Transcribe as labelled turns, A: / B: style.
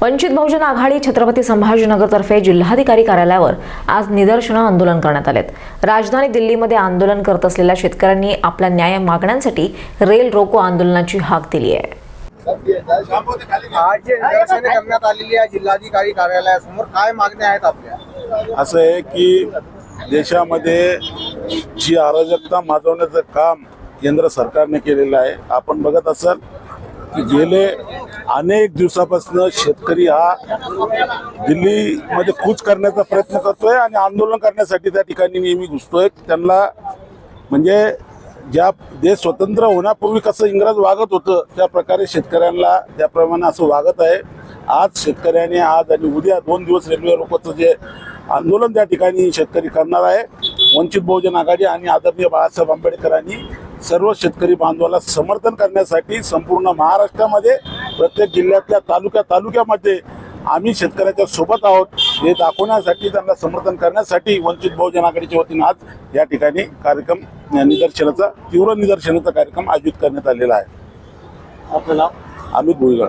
A: वंचित बहुजन आघाडी छत्रपती संभाजीनगरतर्फे जिल्हाधिकारी कार्यालयावर आज निदर्शनं आंदोलन करण्यात आलेत. राजधानी दिल्लीमध्ये आंदोलन करत असलेल्या शेतकऱ्यांनी आपल्या न्याय मागण्यांसाठी रेल रोको आंदोलनाची हाक दिली आहे.
B: आज जे निदर्शने करण्यात आलेली आहे जिल्हाधिकारी कार्यालयासमोर काय मागण्या आहेत आपल्या?
C: असं आहे की देशामध्ये जी अराजकता माजवण्याचं काम केंद्र सरकारने केलेलं आहे आपण बघत असाल की गेले अनेक दिवसापासून शेतकरी हा दिल्लीमध्ये कूच करण्याचा प्रयत्न करतोय आणि आंदोलन करण्यासाठी त्या ठिकाणी नेहमी घुसतोय. त्यांना म्हणजे ज्या देश स्वतंत्र होण्यापूर्वी कसं इंग्रज वागत होतं त्या प्रकारे शेतकऱ्यांना त्याप्रमाणे असं वागत आहे. आज शेतकऱ्याने आज आणि उद्या दोन दिवस रेल्वे रोकोचं जे आंदोलन त्या ठिकाणी शेतकरी करणार आहे. वंचित बहुजन आघाडी आणि आदरणीय बाळासाहेब आंबेडकरांनी सर्व शेतकरी बांधवाला समर्थन करण्यासाठी संपूर्ण महाराष्ट्रामध्ये प्रत्येक जिल्ह्यातल्या तालुक्या तालुक्यामध्ये आम्ही शेतकऱ्याच्या सोबत आहोत. हे दाखवण्यासाठी त्यांना समर्थन करण्यासाठी वंचित बहुजन आघाडीच्या वतीनं आज या ठिकाणी कार्यक्रम निदर्शनाचा तीव्र निदर्शनाचा कार्यक्रम आयोजित करण्यात आलेला आहे.
B: आपलं नाव?
C: अमित भुईगळ.